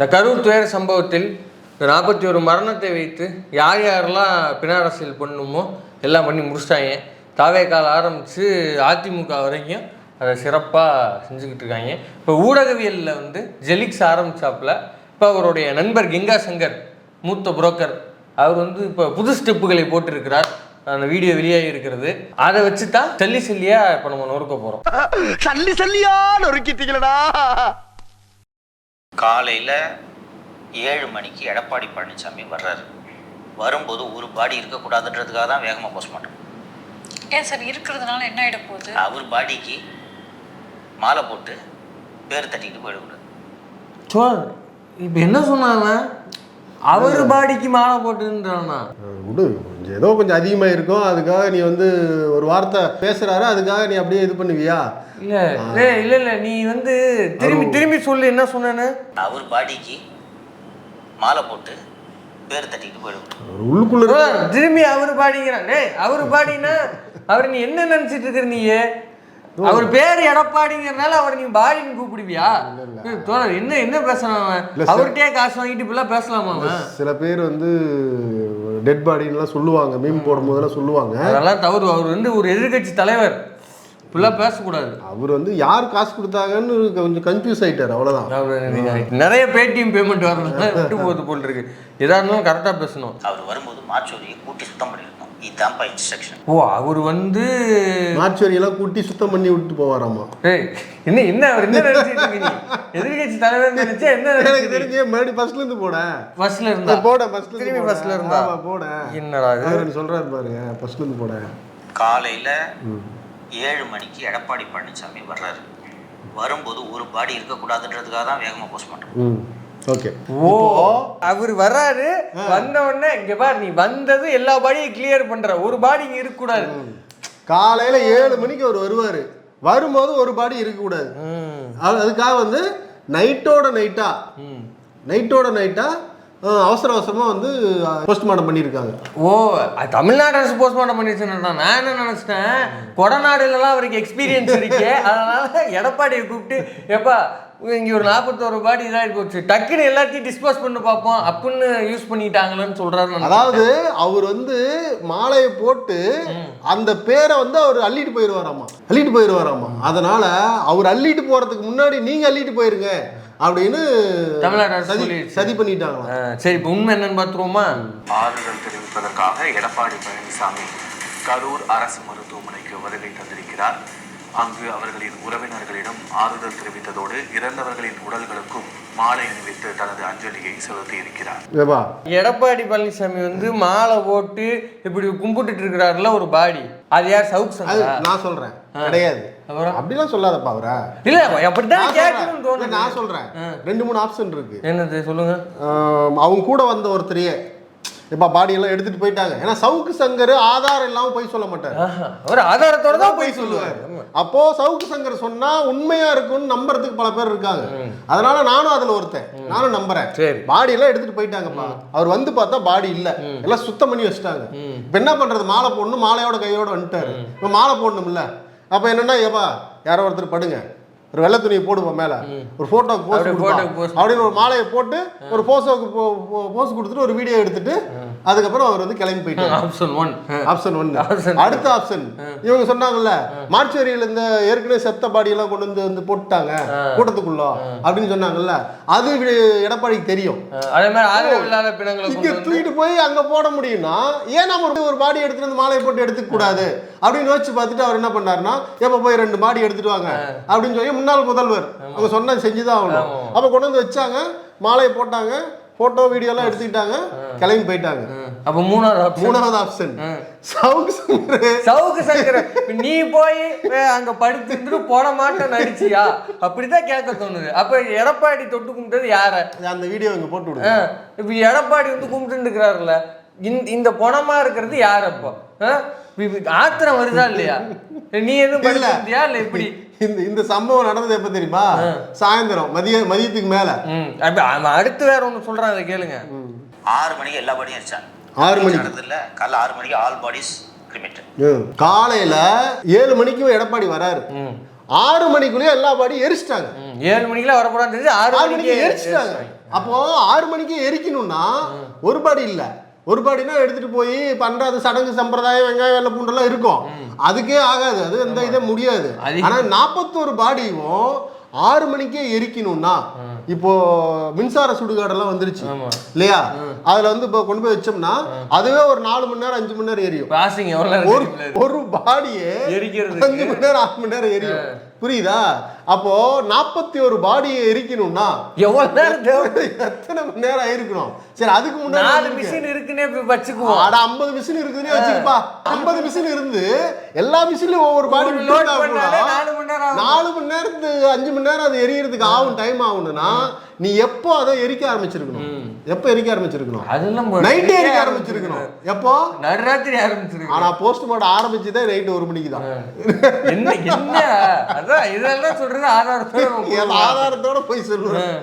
இந்த கரூர் துயர சம்பவத்தில் நாற்பத்தி ஒரு மரணத்தை வைத்து யார் யாரெல்லாம் பினாரசியல் பண்ணுமோ எல்லாம் பண்ணி முடிச்சிட்டாங்க. தாவே ஆரம்பித்து அதிமுக வரைக்கும் அதை சிறப்பாக செஞ்சுக்கிட்டு இருக்காங்க. இப்போ ஊடகவியலில் வந்து ஜெலிக்ஸ் ஆரம்பித்தாப்பில் இப்போ அவருடைய நண்பர் கங்கா சங்கர் மூத்த புரோக்கர் அவர் வந்து இப்போ புது ஸ்டெப்புகளை போட்டிருக்கிறார். அந்த வீடியோ வெளியாகி இருக்கிறது. அதை வச்சு தான் சல்லி செல்லியாக இப்போ நம்ம நொறுக்க போகிறோம் சல்லி சல்லியா நொறுக்கிட்டீங்களடா. காலையில் ஏழு மணிக்கு எடப்பாடி பழனிசாமி வர்றாரு. வரும்போது ஒரு பாடி இருக்கக்கூடாதுன்றதுக்காக தான் வேகமாக போஸ்ட்மார்ட்டம் ஏன் சார் இருக்கிறதுனால என்ன ஆயிட போகுது? அவர் பாடிக்கு மாலை போட்டு பேர் தட்டிட்டு போயிடக்கூடாது. சோ இப்போ என்ன சொன்னாங்க? அவர் பாடிக்கு மாலை போட்டுன்றானா? விடு கொஞ்சம் ஏதோ கொஞ்சம் அதிகமாக இருக்கும். அதுக்காக நீ வந்து ஒரு வார்த்தை பேசுறாரு அதுக்காக நீ அப்படியே இது பண்ணுவியா? இல்ல இல்ல இல்ல இல்ல நீ வந்து திரும்பி திரும்பி சொல்லு என்ன சொன்னேன்னு? அவர் பாடிக்கு மாலை போட்டு பேர் தட்டிட்டு ஒரு உள்ளுக்குள்ள திரும்பி அவர் பாடிங்கிறான். டேய் அவர் பாடினா அவர் நீ என்ன நினைச்சிட்டு இருக்கிற நீ அவர் பேர் எடப்பாடிங்கிறனால அவர் நீ பாடின்னு கூப்பிடுவியா? தோழர் என்ன என்ன சார். அவர்கிட்டயே காசு வாங்கிட்டு இப்பெல்லாம் பேசலாமா சில பேர் வந்து டெட் பாடின்லாம் சொல்லுவாங்க மீன் போடும் போதெல்லாம் சொல்லுவாங்க. அதெல்லாம் தவறு. அவர் வந்து ஒரு எதிர்க்கட்சி தலைவர். இப்பெல்லாம் பேசக்கூடாது. அவர் வந்து யார் காசு கொடுத்தாங்கன்னு கொஞ்சம் கன்ஃபியூஸ் ஆயிட்டார் அவ்வளவுதான். அவர் நிறைய பேடிஎம் பேமெண்ட் வரணும். விட்டு போகுது போல் இருக்கு. எதா இருந்தாலும் கரெக்டாக பேசணும். அவர் வரும்போது மாச்சோரியை கூட்டி சுத்தம் பண்ணியிருக்கோம் இதுதான்ப்பா இன்ஸ்ட்ரக்ஷன் ஓ அவர் வந்து மாச்சுவரியெல்லாம் கூட்டி சுத்தம் பண்ணி விட்டு போவாராமா? ஏய் என்ன என்ன அவர் என்ன நினைச்சிட்டு எதிர்கட்சி தலைவர் நினைச்சா என்ன எனக்கு தெரிஞ்சு மறுபடியும் ஃபர்ஸ்ட்ல இருந்து போட. பஸ்ல இருந்தா? போட ஃபர்ஸ்ட்ல திரும்பி பஸ்ல இருந்தா? போட. என்னடா இது? அவர் சொல்றாரு பாருங்க ஃபர்ஸ்ட்ல இருந்து போட. காலையில் ஏழு மணிக்கு எடப்பாடி பழனிசாமி வர்றாரு. வரும்போது ஒரு பாடி இருக்கக்கூடாதுன்றதுக்காக தான் வேகமாக போஸ்ட்மார்ட்டம் ம். ஓகே ஓ அவர் வராரு வந்த உடனே இங்க பார் நீ வந்தது எல்லா பாடியும் கிளியர் பண்ற. ஒரு பாடி இங்க இருக்க கூடாது காலையில ஏழு மணிக்கு அவர் வருவாரு. வரும்போது ஒரு பாடி இருக்கக்கூடாது. ம். அது- அதுக்காக வந்து நைட்டோட நைட்டா. நைட்டோட நைட்டா அவசர அவசரமா வந்து போஸ்ட்மார்ட்டம் பண்ணியிருக்காங்க. ஓ தமிழ்நாடு அரசு போஸ்ட்மார்ட்டம் பண்ணிச்சுன்னா நான் என்ன நினைச்சிட்டேன்? கொடநாடுலலாம் அவருக்கு எக்ஸ்பீரியன்ஸ் இருக்கு. அதனால எடப்பாடியை கூப்பிட்டு எப்பா இங்க ஒரு நாற்பத்தோரு பாடி இதாகி போச்சு. டக்குன்னு எல்லாத்தையும் டிஸ்போஸ் பண்ணி பார்ப்போம் அப்படின்னு யூஸ் பண்ணிட்டாங்களேன்னு சொல்றாரு நான் அதாவது அவர் வந்து மாலையை போட்டு அந்த பேரை வந்து அவர் அள்ளிட்டு போயிடுவாராமா அள்ளிட்டு போயிடுவாராமா அதனால அவர் அள்ளிட்டு போறதுக்கு முன்னாடி நீங்க அள்ளிட்டு போயிருங்க அப்படின்னு தமிழ்நாடு அரசு சதி. சதி பண்ணிட்டாங்களாம் ஆ, சரி இப்போ உண்மை என்னன்னு பார்த்துருவோமா ஆறுதல் தெரிவிப்பதற்காக எடப்பாடி பழனிசாமி கரூர் அரசு மருத்துவமனைக்கு வருகை தந்திருக்கிறார். அங்கு அவர்களின் உறவினர்களிடம் ஆறுதல் தெரிவித்ததோடு இறந்தவர்களின் உடல்களுக்கும் மாலை அணிவித்து தனது அஞ்சலியை செலுத்தி இருக்கிறார். எடப்பாடி பழனிசாமி வந்து மாலை போட்டு இப்படி கும்பிட்டுட்டு இருக்கிறாருல ஒரு பாடி. அது யார் சவுக் நான் சொல்றேன். கிடையாது. அப்புறம்? அப்படிலாம் சொல்லாதப்பா அவரை. இல்ல அப்படித்தான் நான் கேட்கணும்னு சொல்றேன். தோணுது. நான் சொல்றேன். ரெண்டு மூணு ஆப்ஷன் இருக்கு. என்னது சொல்லுங்க. அவங்க கூட வந்த ஒருத்தரையே இப்ப பாடி எல்லாம் எடுத்துட்டு போயிட்டாங்க. ஏன்னா சவுக்கு சங்கர் ஆதாரம் இல்லாம போய் சொல்ல மாட்டாரு. அவர் ஆதாரத்தோட தான் போய் சொல்லுவார். அப்போ சவுக்கு சங்கர் சொன்னா உண்மையா இருக்கும்னு நம்புறதுக்கு பல பேர் இருக்காங்க. அதனால நானும் அதுல ஒருத்தன். நானும் நம்புறேன். சரி. பாடி எல்லாம் எடுத்துட்டு போயிட்டாங்கப்பா. அவர் வந்து பார்த்தா பாடி இல்ல. எல்லாம் சுத்தம் பண்ணி வச்சுட்டாங்க. இப்ப என்ன பண்றது? மாலை போடணும் மாலையோட கையோட வந்துட்டாரு. இப்ப மாலை போடணும்ல. அப்ப என்னன்னா ஏப்பா யாரோ ஒருத்தர் படுங்க. ஒரு வெள்ளை துணியை போடுவோம் மேல. ஒரு போட்டோக்கு போஸ் அப்படியே photoக்கு pose அப்படின்னு ஒரு மாலையை போட்டு ஒரு போஸோக்கு போஸ் கொடுத்துட்டு ஒரு வீடியோ எடுத்துட்டு அதுக்கப்புறம் அவர் வந்து கிளம்பி போயிட்டாரு. ஆப்ஷன் ஒன் ஆப்ஷன் ஒன் அடுத்த ஆப்ஷன் இவங்க சொன்னாங்கல்ல மார்ச்சுவரியில இந்த ஏற்கனவே செத்த பாடி எல்லாம் கொண்டு வந்து வந்து போட்டுட்டாங்க கூட்டத்துக்குள்ள அப்படின்னு சொன்னாங்கல்ல அது எடப்பாடிக்கு தெரியும். அதே மாதிரி ஆதரவு இல்லாத பிணங்களை இங்க தூக்கிட்டு போய் அங்க போட முடியும்னா ஏன் நம்ம ஒரு- பாடி எடுத்துட்டு வந்து மாலையை போட்டு எடுத்துக்க கூடாது? அப்படின்னு யோசிச்சு பார்த்துட்டு அவர் என்ன பண்ணாருன்னா எப்ப போய் ரெண்டு பாடி எடுத்துட்டு வாங்க? அப்படின்னு சொல்லி முன்னாள் முதல்வர் அவங்க சொன்னது செஞ்சுதான் ஆகணும். அப்ப கொண்டு வந்து வச்சாங்க மாலையை போட்டாங்க போட்டோ வீடியோ எல்லாம் எடுத்துக்கிட்டாங்க கிளம்பி போயிட்டாங்க. அப்ப மூணாவது மூணாவது ஆப்ஷன் சவுக்கு சங்கர் சவுக்கு சங்கர நீ போய் அங்க படுத்துட்டு போட மாட்டேன் நடிச்சியா? அப்படிதான் கேட்க தோணுது. அப்ப எடப்பாடி தொட்டு கும்பிட்டது யார? அந்த வீடியோ இங்க போட்டு விடுங்க இப்ப எடப்பாடி வந்து கும்பிட்டு இருக்கிறாருல்ல. இந்த இந்த பணமா இருக்கிறது யார் அப்போ? ஆத்திரம் வருதா இல்லையா? நீ எதுவும் இல்ல. படிச்சிருந்தியா இல்ல இப்படி? இந்த இந்த சம்பவம் நடந்தது எப்ப தெரியுமா? சாயந்தரம் மதிய மதியத்துக்கு மேல. அடுத்து வேற ஒண்ணு சொல்றான் அதை கேளுங்க. ஆறு மணிக்கு எல்லா பாடியும் அடிச்சாங்க. ஆறு மணிக்கு. நடந்ததில்ல காலைல ஆறு மணிக்கு ஆல் பாடிஸ். காலையில ஏழு மணிக்கு எடப்பாடி வராரு. ஆறு மணிக்குள்ளேயே எல்லா பாடியும் எரிச்சிட்டாங்க. ஏழு மணிக்கெல்லாம் வரப்போறான்னு தெரிஞ்சு ஆறு ஆறு மணிக்கு மணிக்கு எரிச்சிட்டாங்க. அப்போ ஆறு மணிக்கு எரிக்கணும்னா ஒரு பாடி இல்ல. ஒரு பாடினா எடுத்துட்டு போய் பண்றது சடங்கு சம்பிரதாயம் வெங்காயம் வெள்ளை பூண்டெல்லாம் இருக்கும். அதுக்கே ஆகாது. அது எந்த இதே முடியாது. ஆனா நாற்பத்தோரு பாடியும் ஆறு மணிக்கே எரிக்கணும்னா இப்போ மின்சார சுடுகாடெல்லாம் வந்துருச்சு. ஆமா. இல்லையா? அதுல வந்து இப்போ கொண்டு போய் வச்சோம்னா அதுவே ஒரு நாலு மணி நேரம் அஞ்சு மணி நேரம் எரியும். ஒரு ஒரு பாடியே. அஞ்சு மணி நேரம் ஆறு மணி நேரம் எரியும். புரியுதா? அப்போ நாற்பத்தி ஒரு பாடியை எரிக்கணும்னா எவ்வளவு நேரம் தேவை? எத்தனை மணி நேரம் ஆயிருக்கணும் சரி அதுக்கு முன்னாடி நாலு. மிஷின் இருக்குன்னே வச்சுக்குவோம். அட ஐம்பது மிஷின் இருக்குதுன்னு வச்சுக்கப்பா. ஐம்பது மிஷின் இருந்து எல்லா மிஷின்லயும் ஒவ்வொரு பாடி நாலு மணி நேரம். நாலு மணி நேரத்து அஞ்சு மணி நேரம் அது எரியறதுக்கு ஆகும் டைம் ஆகணும்னா நீ எப்போ அதை எரிக்க ஆரம்பிச்சிருக்கணும்? எப்போ எரிக்க ஆரம்பிச்சிருக்கணும்? அதெல்லாம் நைட்டே எரிக்க ஆரம்பிச்சிருக்கணும்? எப்போ? நடுராத்திரி ஆரம்பிச்சிருக்கு ஆனா போஸ்ட்மார்ட்டம் ஆரம்பிச்சதே நைட்டு ஒரு மணிக்கு தான். என்ன என்ன? அதான் இதெல்லாம் சொல்றது ஆதாரத்தோட ஆதாரத்தோட போய் சொல்லுவேன்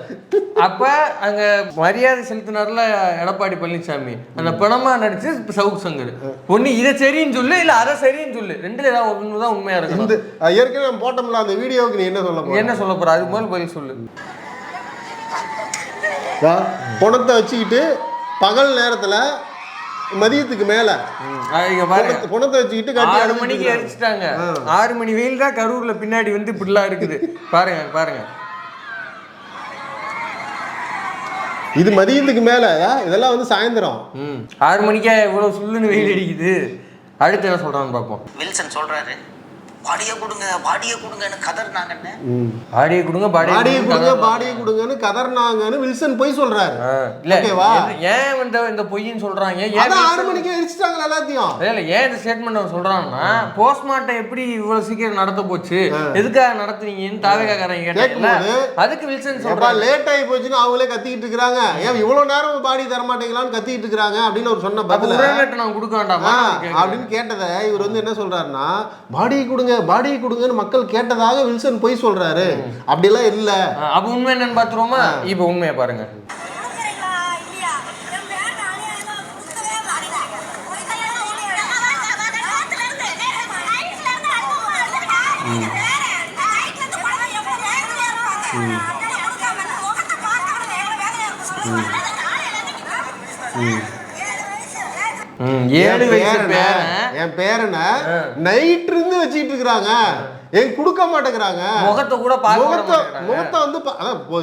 அப்ப அங்க மரியாதை செலுத்தினார்ல எடப்பாடி பழனிசாமி அந்த பணமா நடிச்சு சவுக் சங்கர். ஒண்ணு இதை சரின்னு சொல்லு இல்ல அதை சரின்னு சொல்லு. ரெண்டுல ஏதாவது ஒண்ணுதான் உண்மையா இந்த இருக்கும் ஏற்கனவே போட்டோம்ல அந்த வீடியோவுக்கு நீ என்ன சொல்ல போற? என்ன சொல்ல போற? அதுக்கு முதல்ல பதில் சொல்லு. பணத்தை வச்சுக்கிட்டு பகல் நேரத்துல மதியத்துக்கு மேல ஆ, இங்க பாருங்க. பணத்தை- வச்சுக்கிட்டு கட்டி ஆறு மணிக்கு. அடிச்சிட்டாங்க ஆறு மணி வெயில் தான் கரூர்ல பின்னாடி வந்து இப்படிலாம் இருக்குது. பாருங்க பாருங்க. இது மதியத்துக்கு மேல இதெல்லாம் வந்து சாயந்தரம். ம். ஆறு மணிக்கே இவ்வளவு சுள்ளுன்னு வெயில் அடிக்குது. அடுத்து என்ன சொல்றான்னு பார்ப்போம். வில்சன் சொல்றாரு பாடியை கொடுங்க பாடியை கொடுங்கன்னு கதறினாங்கன்னு. பாடியை கொடுங்க பாடியை கொடுங்க கொடுங்க பாடியை கொடுங்கன்னு கதர்னாங்கன்னு வில்சன் போய் சொல்றாரு. இல்ல ஏன் இந்த இந்த பொய்ன்னு சொல்றாங்க? ஏன் ஆறு மணிக்கு எரிச்சிட்டாங்க எல்லாத்தையும்? இல்ல, ஏன் இந்த ஸ்டேட்மெண்ட் அவன் சொல்றான்னா போஸ்ட்மார்ட்டம் எப்படி இவ்வளவு சீக்கிரம் நடத்த போச்சு? எதுக்காக நடத்துனீங்கன்னு தாவேகாரங்க கேட்டாங்கல்ல கேட்கும்போது, அதுக்கு வில்சன் சொல்றாங்க லேட் ஆகி போச்சுன்னு அவங்களே கத்திக்கிட்டு இருக்கிறாங்க. ஏன் இவ்வளவு நேரம் பாடி தர மாட்டீங்களான்னு கத்திக்கிட்டு இருக்கிறாங்க அப்படின்னு அவர் சொன்ன பதில. நான் கொடுக்க வேண்டாமா. அப்படின்னு கேட்டதை இவர் வந்து என்ன சொல்றாருன்னா பாடியை கொடுங்க பாடியை கொடுங்கன்னு மக்கள் கேட்டதாக வில்சன் போய் சொல்றாரு. அப்படிலாம் இல்ல. அப்ப உண்மை என்னன்னு பாத்துருவோமா இப்ப உண்மையை பாருங்க. ஏழு வயசு பேரன். என் பேரனை நைட் இருந்து வச்சுக்கிட்டு இருக்கிறாங்க. ஏன் கொடுக்க மாட்டேங்கிறாங்க. முகத்தை கூட முகத்தை. முகத்தை வந்து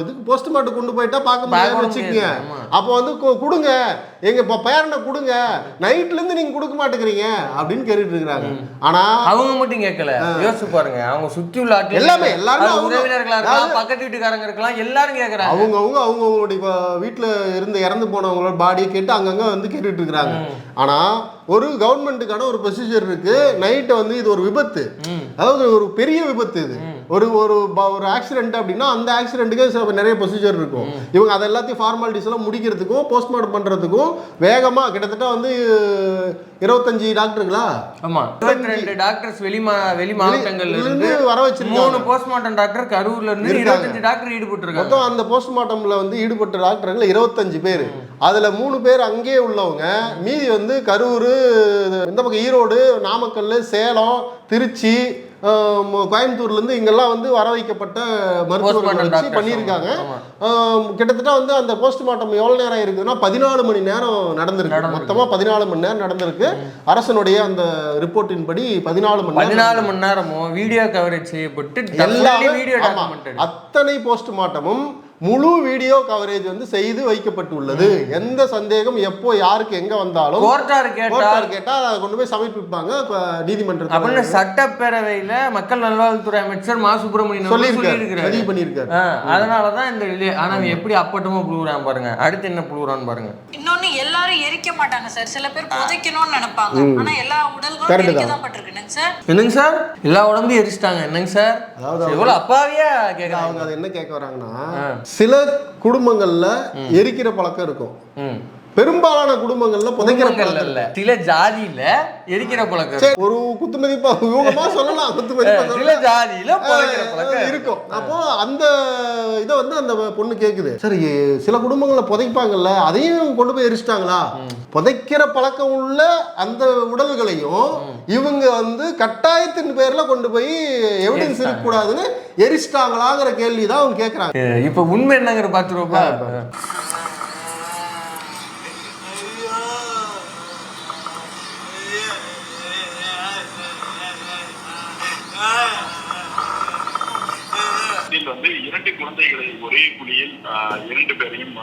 இதுக்கு போஸ்ட்மார்ட்டம் கொண்டு போயிட்டா பார்க்க முடியாது வச்சுக்கோங்க. அப்போ வந்து கொடுங்க. எங்க இப்போ பேரனை கொடுங்க. நைட்ல இருந்து நீங்க கொடுக்க மாட்டேங்கிறீங்க அப்படின்னு கேட்டுட்டு இருக்கிறாங்க. ஆனா அவங்க மட்டும் கேட்கல. யோசிச்சு பாருங்க. அவங்க சுத்தி உள்ள ஆட்கள் எல்லாமே, எல்லாருமே அவங்க- உறவினர்களா இருக்கலாம் பக்கத்து வீட்டுக்காரங்க இருக்கலாம் எல்லாரும் கேக்குறாங்க. அவங்க அவங்க அவங்களுடைய இப்போ வீட்டில் இருந்து இறந்து போனவங்களோட பாடியை கேட்டு அங்கங்க வந்து கேட்டுட்டு இருக்கிறாங்க. ஆனா ஒரு கவர்மெண்ட்டுக்கான ஒரு ப்ரொசீஜர் இருக்கு. நைட்டை வந்து இது ஒரு விபத்து. அதாவது ஒரு பெரிய விபத்து இது. ஒரு ஒரு ஒரு ஆக்சிடென்ட் அப்படின்னா அந்த ஆக்சிடென்ட்டுக்கு சில நிறைய ப்ரொசீஜர் இருக்கும். இவங்க அதை எல்லாத்தையும் ஃபார்மாலிட்டிஸ் எல்லாம் முடிக்கிறதுக்கும் போஸ்ட்மார்ட்டம் பண்றதுக்கும் வேகமா கிட்டத்தட்ட வந்து இருபத்தஞ்சு டாக்டருங்களா? ஆமா. இருபத்தி டாக்டர்ஸ் வெளி மா வெளி மாவட்டங்கள்ல இருந்து இருந்து வர வச்சிருக்காங்க. மூணு போஸ்ட்மார்ட்டம் டாக்டர் கரூர்ல இருந்து இருக்காங்க. இருபத்தஞ்சு டாக்டர் ஈடுபட்டு இருக்காங்க மொத்தம் அந்த போஸ்ட்மார்ட்டம்ல வந்து ஈடுபட்ட டாக்டர்கள் இருபத்தஞ்சு பேர். அதுல மூணு பேர் அங்கேயே உள்ளவங்க. மீதி வந்து கரூர் இந்த பக்கம் ஈரோடு நாமக்கல் சேலம் திருச்சி ஆஹ், ம- கோயம்புத்தூர்ல இருந்து இங்கெல்லாம் வந்து வர வைக்கப்பட்ட மருத்துவர்கள் வச்சு பண்ணியிருக்காங்க. கிட்டத்தட்ட வந்து அந்த போஸ்ட்மார்ட்டம் எவ்வளவு நேரம் இருக்குதுன்னா பதினாலு மணி நேரம் நடந்திருக்கு. நடந்திருக்கு. மொத்தமா பதினாலு மணி நேரம் நடந்திருக்கு. அரசனுடைய அந்த ரிப்போர்ட்டின் படி பதினாலு மணி பதினாலு மணி நேரமும் வீடியோ கவரேஜ் செய்யப்பட்டு எல்லாமே வீடியோ அத்தனை போஸ்ட்மார்ட்டமும் முழு வீடியோ கவரேஜ் வந்து செய்து வைக்கப்பட்டுள்ளது. எந்த சந்தேகம் எப்போ யாருக்கு எங்க வந்தாலும் கோர்ட்டார் கேட்டா கோர்ட்டார் கேட்டா அதை கொண்டு போய் சமர்ப்பிப்பாங்க. நீதிமன்றத்தில். அப்படின்னு சட்டப்பேரவையில மக்கள் நல்வாழ்வுத்துறை அமைச்சர் மா. சுப்பிரமணியன் சொல்லியிருக்காரு. பதிவு பண்ணியிருக்காரு. அதனாலதான் இந்த delay. ஆனா எப்படி அப்பட்டமா புழுகுறான் பாருங்க. அடுத்து என்ன புழுகுறான்னு பாருங்க. இன்னொன்னு எல்லாரும் எரிக்க மாட்டாங்க சார். சில பேர் புதைக்கணும்னு நினைப்பாங்க. ஆனா எல்லா உடல்களும் Correct எரிக்க தான். தான் பட்டிருக்குங்க சார்? என்னங்க சார்? எல்லா உடம்பையும் எரிச்சிட்டாங்க. என்னங்க சார்? அதாவது எவ்வளவு அப்பாவியா அவங்க கேக்குறாங்க. அதை என்ன கேட்க வராங்கன்னா. சில குடும்பங்கள்ல எரிக்கிற பழக்கம் இருக்கும். பெரும்பாலான குடும்பங்கள்ல புதைக்கிற பழக்கம். இல்ல. சில ஜாதியில எரிக்கிற பழக்கம் ஒரு குத்து மதிப்பா யூகமா சொல்லலாம் குத்து மதிப்பா சில ஜாதியில புதைக்கிற பழக்கம் இருக்கும். அப்போ அந்த இதை வந்து அந்த பொண்ணு கேக்குது. சரி சில குடும்பங்கள்ல புதைப்பாங்கல்ல அதையும் கொண்டு போய் எரிச்சிட்டாங்களா? புதைக்கிற பழக்கம் உள்ள அந்த உடல்களையும் இவங்க வந்து கட்டாயத்தின் பேர்ல கொண்டு போய் எவிடன்ஸ் இருக்கக்கூடாதுன்னு எரிச்சிட்டாங்களாங்கிற கேள்வி தான் அவங்க கேட்கறாங்க இப்ப உண்மை என்னங்கிற பாத்துருவோப்பா வந்து இரண்டு குழந்தைகளை ஒரே குழியில் இரண்டு பேரையும்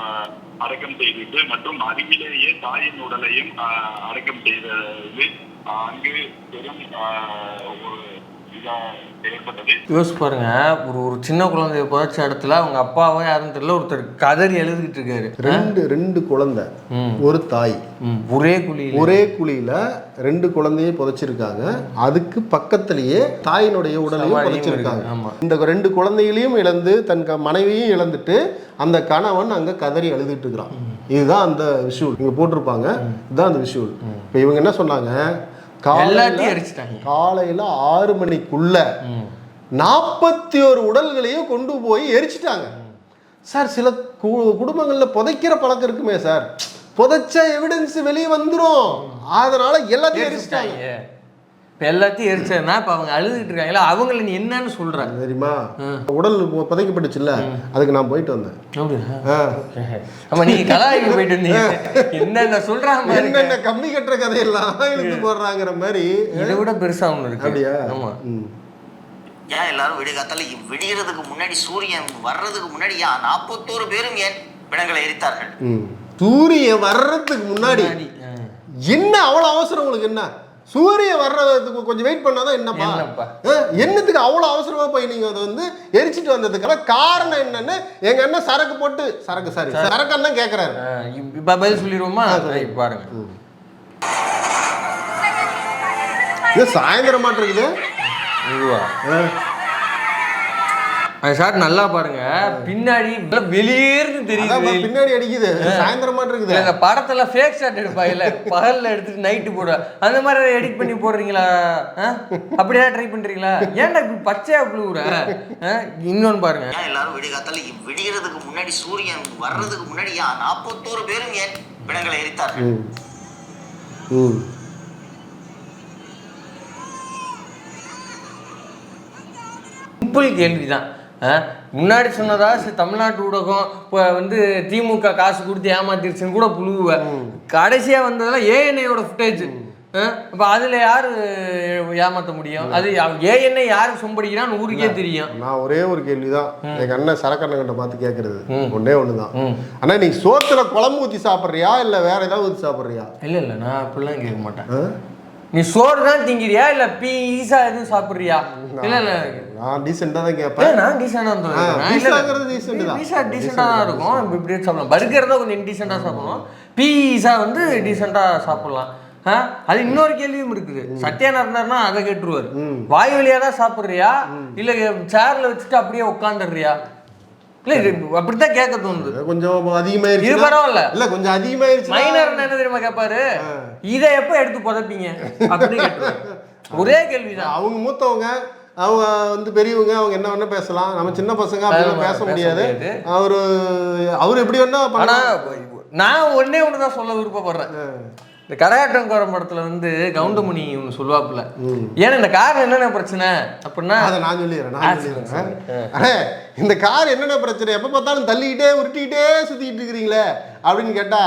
அடக்கம் செய்தது மற்றும் அருகிலேயே தாயின் உடலையும் அடக்கம் செய்தது. அங்கு பெரும் ஒரு யோசிச்சு பாருங்க ஒரு ஒரு சின்ன குழந்தைய புதைச்ச இடத்துல அவங்க அப்பாவோ யாரும் தெரியல ஒருத்தர் கதறி எழுதிட்டு இருக்காரு. ரெண்டு ரெண்டு குழந்தை. ஒரு தாய். ஒரே குழியில். ஒரே குழியில ரெண்டு குழந்தையை புதைச்சிருக்காங்க. அதுக்கு பக்கத்திலேயே தாயினுடைய உடலையும் புதைச்சிருக்காங்க. இந்த ரெண்டு குழந்தைகளையும் இழந்து தன் மனைவியையும் இழந்துட்டு அந்த கணவன் அங்க கதறி அழுதுட்டு இருக்கிறான். இதுதான் அந்த விஷுவல் இங்க போட்டிருப்பாங்க. இதுதான் அந்த விஷுவல் இப்போ இவங்க என்ன சொன்னாங்க? எல்லாத்தையும் எரிச்சிட்டாங்க காலையில ஆறு மணிக்குள்ள நாற்பத்தி ஒரு உடல்களையும் கொண்டு போய் எரிச்சிட்டாங்க. சார் சில குடும்பங்கள்ல புதைக்கிற பழக்கம் இருக்குமே சார். புதைச்ச எவிடன்ஸ் வெளியே வந்துரும். அதனால எல்லாத்தையும் எரிச்சிட்டாங்க. இப்போ எல்லாத்தையும் எரிச்சதுன்னா இப்போ அவங்க அழுதுட்டு இருக்காங்களா அவங்கள நீ என்னன்னு சொல்ற. தெரியுமா? உடல் புதைக்கப்பட்டுச்சுல்ல? அதுக்கு நான் போயிட்டு வந்தேன். அப்படியா? ஆ. ஆமா நீங்க கலாய்க்கு போயிட்டு இருந்தீங்க என்னென்ன சொல்றாங்க பாருங்க. என்னென்ன கம்மி கட்டுற கதையெல்லாம் இழுத்து போடுறாங்கிற மாதிரி இதை விட பெருசா ஒண்ணு இருக்கு. அப்படியா? ஆமா. ம். ஏன் எல்லாரும் விடிகாத்தால விடியறதுக்கு முன்னாடி சூரியன் வர்றதுக்கு முன்னாடி ஏன் நாற்பத்தோரு பேரும் ஏன் பிணங்களை எரித்தார்கள்? ம். சூரியன் வர்றதுக்கு முன்னாடி. என்ன அவ்வளவு அவசரம் உங்களுக்கு என்ன? சூரியன் வர்றதுக்கு கொஞ்சம் வெயிட் பண்ணாதான் என்னப்பா? என்னத்துக்கு அவ்வளவு அவசரமா போய் நீங்க அதை வந்து எரிச்சிட்டு வந்ததுக்கெல்லாம் காரணம் என்னன்னு எங்க அண்ணன் சரக்கு போட்டு சரக்கு சாரி சரக்கு. அண்ணன் கேக்குறாரு. இப்ப பதில் சொல்லிடுவோமா? பாருங்க. இது சாயந்தரம் மாட்டு இருக்குது இதுவா ஷாட் நல்லா பாருங்க. பின்னாடி அதான்ப்பா, தெரியுது. பின்னாடி அடிக்குது. சாயந்தரம் இருக்குது. இந்த படத்துல ஃபேக் ஷாட் எடுப்பாங்கல்ல பகல்ல எடுத்துட்டு நைட்டு போட அந்த மாதிரி எடிட் பண்ணி போடுறீங்களா? ஆ? அப்படியே ட்ரை பண்றீங்களா? ஏன்டா இப்படி பச்சையா புழுவுற இன்னொன்னு பாருங்க. எல்லாரும் விடிகாத்தால விடியறதுக்கு முன்னாடி சூரியன் வர்றதுக்கு முன்னாடி நாற்பத்தோரு பேரும் ஏன் பிணங்களை எரித்தார்கள்? ம். ம். சிம்பிள் கேள்விதான். ஆ? முன்னாடி சொன்னதா தமிழ்நாட்டு ஊடகம் இப்போ வந்து திமுக காசு கொடுத்து ஏமாத்திருச்சுன்னு கூட புழுவ கடைசியா வந்ததெல்லாம் ஏஎன்ஐயோட ஃபுட்டேஜ் இப்போ அதுல யாரு ஏமாத்த முடியும்? அது ஏஎன்ஐ யாரு சொம்படிக்கிறான்னு ஊருக்கே தெரியும். நான் ஒரே ஒரு கேள்விதான். எங்க அண்ணன் சரக்கண்ணன் கிட்ட பார்த்து கேட்கறது ம். ஒன்னே ஒண்ணுதான். ம். அண்ணா நீ சோத்துல குழம்பு ஊத்தி சாப்பிடுறியா இல்ல வேற ஏதாவது ஊத்தி சாப்பிடுறியா? இல்ல இல்ல நான் அப்படிலாம் கேட்க மாட்டேன்? நீ சோறு தான் திங்கிறியா இல்ல பீஸா எதுவும் சாப்பிடுறியா? இல்ல இல்ல. நான் டீசெண்டா தான் கேட்பேன். நான் டீசெண்டா தான் ஆ, இருக்கேன். இல்ல, இல்ல. பீஸாங்கிறது decent தான். பீஸா டீசெண்டா தான் இருக்கும். இப்ப இப்படியே சாப்பிடலாம். பர்கர் தான் கொஞ்சம் இன்டீசெண்டா சாப்பிடணும் பீஸா வந்து டீசெண்டா சாப்பிடலாம்? அது இன்னொரு கேள்வியும் இருக்குது. சத்யானா இருந்தாருன்னா அதை கேட்டுருவாரு. வாய் வழியா தான் சாப்பிடுறியா? இல்ல சேர்ல வச்சுட்டு அப்படியே உட்காந்துடுறியா இல்ல இது அப்படித்தான் கேட்க தோணுது. கொஞ்சம் இது அதிகமாயிருச்சு பரவாயில்ல. இல்ல கொஞ்சம் அதிகமாயிருச்சு மைனர் என்ன தெரியுமா கேட்பாரு இதை எப்ப எடுத்து புதைப்பீங்க? அப்படின்னு கேட்டுருவாரு. ஒரே கேள்விதான். அவங்க மூத்தவங்க அவங்க வந்து பெரியவங்க அவங்க என்ன வேணா பேசலாம். நம்ம சின்ன பசங்க அப்படிலாம் பேச முடியாது. அவரு அவர் எப்படி வேணா ஆனா நான் ஒண்ணே ஒன்று தான் சொல்ல விருப்பப்படுறேன். இந்த கரகாட்டம்காரன் படத்துல வந்து கவுண்டமணி ஒன்று சொல்லுவாப்புல. ஏன்னா இந்த கார் என்னென்ன பிரச்சனை? அப்படின்னா அதை நான் சொல்லிடுறேன் நான் சொல்லிடுறேன். இந்த கார் என்னென்ன பிரச்சனை? எப்போ பார்த்தாலும் தள்ளிக்கிட்டே உருட்டிக்கிட்டே சுற்றிக்கிட்டு இருக்கிறீங்களே அப்படின்னு கேட்டா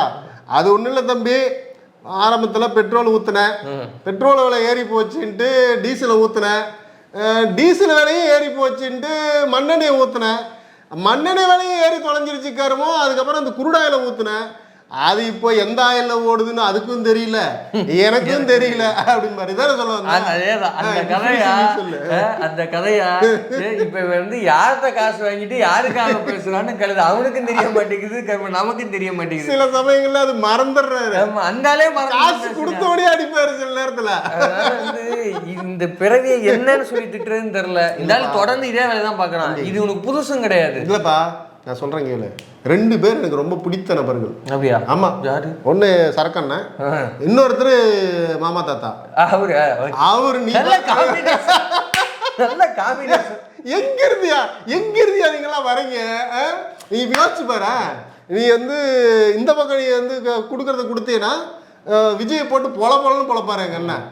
அது ஒன்றும் இல்லை தம்பி. ஆரம்பத்தில் பெட்ரோல் ஊற்றினேன் பெட்ரோல் விலை ஏறி போச்சுன்ட்டு டீசலை ஊற்றினேன் டீசல் விலையும் ஏறி போச்சுன்ட்டு மண்ணெண்ணெய் ஊற்றினேன் மண்ணெண்ணெய் விலையும் ஏறி தொலைஞ்சிருச்சு கருமோ அதுக்கப்புறம் இந்த குருடாயில் ஊற்றினேன் அது இப்போ எந்த ஆயில்ல ஓடுதுன்னு அதுக்கும் தெரியல. எனக்கும் தெரியல. அப்படின்னு மாதிரி தானே சொல்ல அந்த- வந்தேன் அதேதான். அந்த கதையா? அந்த கதையா? இப்ப வந்து யார்கிட்ட காசு வாங்கிட்டு யாருக்காக பேசுறான்னு கழுது அவனுக்கும் தெரிய மாட்டேங்குது நமக்கும் தெரிய மாட்டேங்குது. சில சமயங்கள்ல அது மறந்துடுறாரு. அந்தாலே காசு. கொடுத்தோடய அடிப்பாரு சில நேரத்துல. இந்த பிறவியை என்னன்னு சொல்லி திட்டுறதுன்னு தெரியல. இந்த ஆள் தொடர்ந்து இதே வேலை தான் பாக்குறான் இது உனக்கு புதுசும் கிடையாது. இல்லப்பா. நான் சொல்றேன் கேளு. ரெண்டு பேர் எனக்கு ரொம்ப பிடித்த நபர்கள். அப்படியா? ஆமா. யாரு? ஒண்ணு சரக்கண்ணன் ஆ. இன்னொருத்தர் மாமா தாத்தா. அவரு அவரு நீ நல்ல காம்பினேஷன் எங்க இருந்தியா? எங்க இருந்தியா நீங்களாம் வரீங்க? நீ யோசிச்சு பாரு நீ வந்து இந்த பக்கம் நீ வந்து கொடுக்கறத கொடுத்தீங்கன்னா விஜயை போட்டு பொல பொலன்னு பொழப்பாரு எங்க அண்ணன்?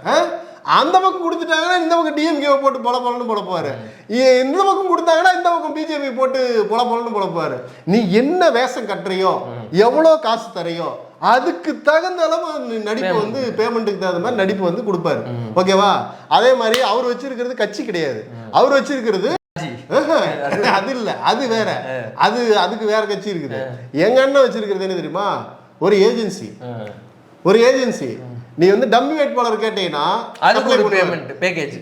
அந்த பக்கம் கொடுத்துட்டாங்கன்னா இந்த பக்கம் டிஎம்கேவை போட்டு பொல பொலன்னு பொழப்பாரு இந்த பக்கம் கொடுத்தாங்கன்னா இந்த பக்கம் பிஜேபி போட்டு பொல பொலன்னு பொழப்பாரு நீ என்ன வேஷம் கட்டுறியோ எவ்வளோ காசு தரையோ அதுக்கு தகுந்த அளவு நடிப்பு வந்து பேமெண்ட்டுக்கு தகுந்த மாதிரி நடிப்பு வந்து கொடுப்பாரு. ஓகேவா? அதே மாதிரி அவர் வச்சிருக்கிறது கட்சி கிடையாது. அவர் வச்சிருக்கிறது அது இல்ல அது வேற. அது அதுக்கு வேற கட்சி இருக்குது. எங்க அண்ணன் வச்சிருக்கிறது என்ன தெரியுமா? ஒரு ஏஜென்சி. ஒரு ஏஜென்சி. நீ வந்து டம்மி வேட்பாளர் கேட்டீங்கன்னா அதுக்கு ஒரு. பேமெண்ட் பேக்கேஜ்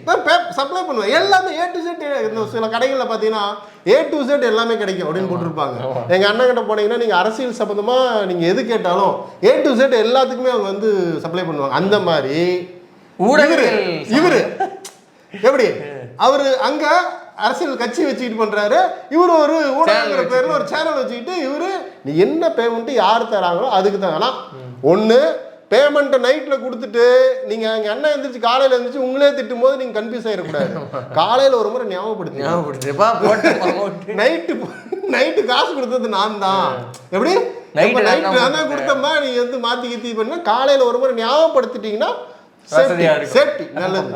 சப்ளை பண்ணுவேன் எல்லாமே ஏ டு செட் இந்த சில கடைகளில் பார்த்தீங்கன்னா ஏ டு செட் எல்லாமே கிடைக்கும் அப்படின்னு போட்டிருப்பாங்க. எங்க அண்ணன் கிட்ட போனீங்கன்னா நீங்க அரசியல் சம்பந்தமா நீங்க எது கேட்டாலும் ஏ டு செட் எல்லாத்துக்குமே அவங்க வந்து சப்ளை பண்ணுவாங்க. அந்த மாதிரி ஊடகங்கள் இவரு எப்படி? அவரு அங்க அரசியல் கட்சி வச்சுக்கிட்டு பண்றாரு. இவரு ஒரு ஊடகங்கிற பேர்ல ஒரு சேனல் வச்சுக்கிட்டு இவரு நீ என்ன பேமெண்ட் யார் தராங்களோ அதுக்கு தான். ஆனா ஒண்ணு பேமெண்ட்டை நைட்ல கொடுத்துட்டு நீங்க எங்க அண்ணன் எந்திரிச்சு காலையில எந்திரிச்சு உங்களே திட்டும் போது நீங்க கன்ஃபியூஸ் ஆயிடக்கூடாது. காலையில ஒரு முறை ஞாபகப்படுத்தி ஞாபகப்படுத்துப்பா. நைட்டு நைட்டு காசு கொடுத்தது நான் தான். எப்படி? நைட்டு நான் தான் கொடுத்தோம்மா நீங்க வந்து மாத்தி கீத்தி பண்ணா காலையில ஒரு முறை ஞாபகப்படுத்திட்டீங்கன்னா. சேஃப்டி நல்லது.